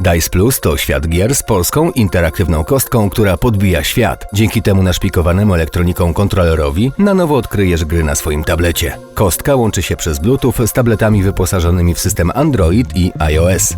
Dice Plus to świat gier z polską interaktywną kostką, która podbija świat. Dzięki temu naszpikowanemu elektroniką kontrolerowi na nowo odkryjesz gry na swoim tablecie. Kostka łączy się przez Bluetooth z tabletami wyposażonymi w system Android i iOS.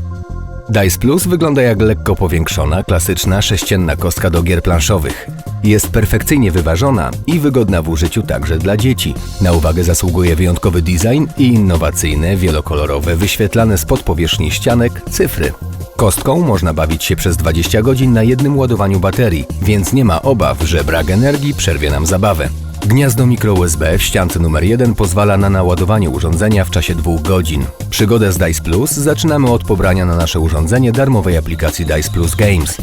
Dice Plus wygląda jak lekko powiększona, klasyczna, sześcienna kostka do gier planszowych. Jest perfekcyjnie wyważona i wygodna w użyciu także dla dzieci. Na uwagę zasługuje wyjątkowy design i innowacyjne, wielokolorowe, wyświetlane spod powierzchni ścianek cyfry. Kostką można bawić się przez 20 godzin na jednym ładowaniu baterii, więc nie ma obaw, że brak energii przerwie nam zabawę. Gniazdo mikro USB w ściance numer 1 pozwala na naładowanie urządzenia w czasie dwóch godzin. Przygodę z Dice Plus zaczynamy od pobrania na nasze urządzenie darmowej aplikacji Dice Plus Games.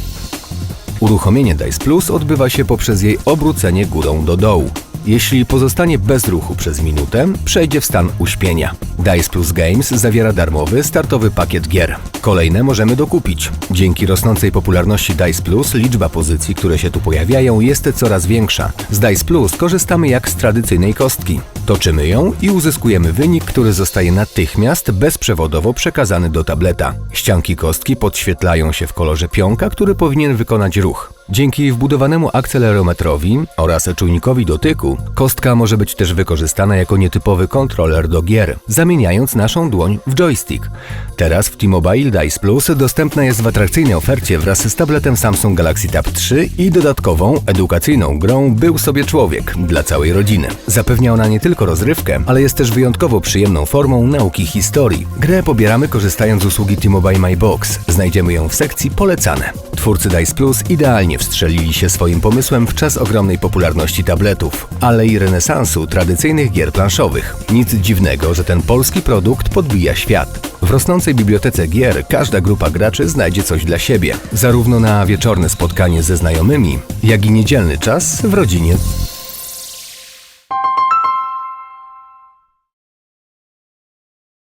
Uruchomienie Dice Plus odbywa się poprzez jej obrócenie górą do dołu. Jeśli pozostanie bez ruchu przez minutę, przejdzie w stan uśpienia. Dice Plus Games zawiera darmowy, startowy pakiet gier. Kolejne możemy dokupić. Dzięki rosnącej popularności Dice Plus liczba pozycji, które się tu pojawiają, jest coraz większa. Z Dice Plus korzystamy jak z tradycyjnej kostki. Toczymy ją i uzyskujemy wynik, który zostaje natychmiast bezprzewodowo przekazany do tableta. Ścianki kostki podświetlają się w kolorze pionka, który powinien wykonać ruch. Dzięki wbudowanemu akcelerometrowi oraz czujnikowi dotyku, kostka może być też wykorzystana jako nietypowy kontroler do gier, zamieniając naszą dłoń w joystick. Teraz w T-Mobile Dice Plus dostępna jest w atrakcyjnej ofercie wraz z tabletem Samsung Galaxy Tab 3 i dodatkową, edukacyjną grą Był sobie człowiek dla całej rodziny. Zapewnia ona nie tylko rozrywkę, ale jest też wyjątkowo przyjemną formą nauki historii. Grę pobieramy korzystając z usługi T-Mobile My Box. Znajdziemy ją w sekcji polecane. Twórcy Dice Plus idealnie wstrzelili się swoim pomysłem w czas ogromnej popularności tabletów, ale i renesansu tradycyjnych gier planszowych. Nic dziwnego, że ten polski produkt podbija świat. W rosnącej bibliotece gier każda grupa graczy znajdzie coś dla siebie, zarówno na wieczorne spotkanie ze znajomymi, jak i niedzielny czas w rodzinie.